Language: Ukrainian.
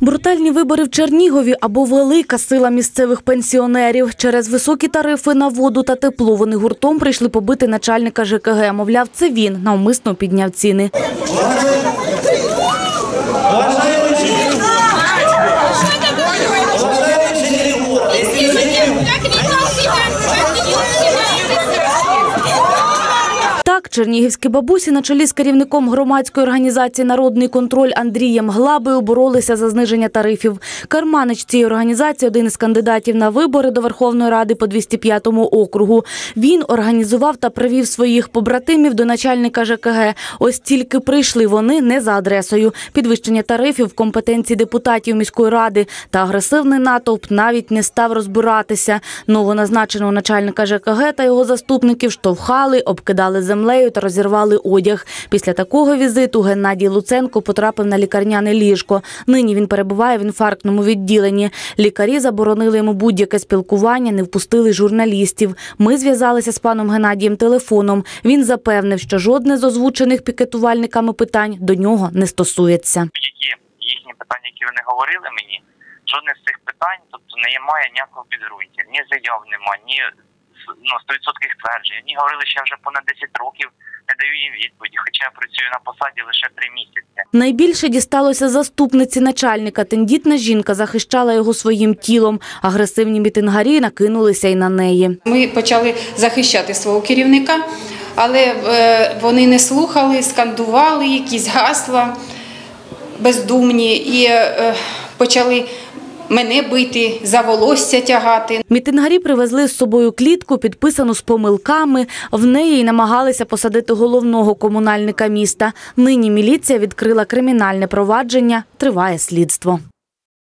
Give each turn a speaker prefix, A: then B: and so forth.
A: Брутальні вибори в Чернігові або велика сила місцевих пенсіонерів. Через високі тарифи на воду та тепло вони гуртом прийшли побити начальника ЖКГ. Мовляв, це він навмисно підняв ціни. Так, чернігівські бабусі на чолі з керівником громадської організації «Народний контроль» Андрієм Глабою боролися за зниження тарифів. Карманич цієї організації – один із кандидатів на вибори до Верховної Ради по 205-му округу. Він організував та привів своїх побратимів до начальника ЖКГ. Ось тільки прийшли вони не за адресою. Підвищення тарифів в компетенції депутатів міської ради та агресивний натовп навіть не став розбиратися. Новоназначеного начальника ЖКГ та його заступників штовхали, обкидали землею та розірвали одяг. Після такого візиту Геннадій Луценко потрапив на лікарняне ліжко. Нині він перебуває в інфарктному відділенні. Лікарі заборонили йому будь-яке спілкування, не впустили журналістів. Ми зв'язалися з паном Геннадієм телефоном. Він запевнив, що жодне з озвучених пікетувальниками питань до нього не стосується.
B: які їхні питання, які вони говорили мені, жодне з цих питань, тобто немає ніякого підґрунтя, ні заяв немає, ні ну, 100% тверджень. Вони говорили, що я вже понад 10 років не даю їм відповіді, хоча я працюю на посаді лише 3 місяці.
A: Найбільше дісталося заступниці начальника. Тендітна жінка захищала його своїм тілом. Агресивні мітингарі накинулися й на неї.
C: Ми почали захищати свого керівника, але е, вони не слухали, скандували якісь гасла бездумні і е, почали мене бити, за волосся тягати.
A: Мітингарі привезли з собою клітку, підписану з помилками. В неї й намагалися посадити головного комунальника міста. Нині міліція відкрила кримінальне провадження. Триває слідство.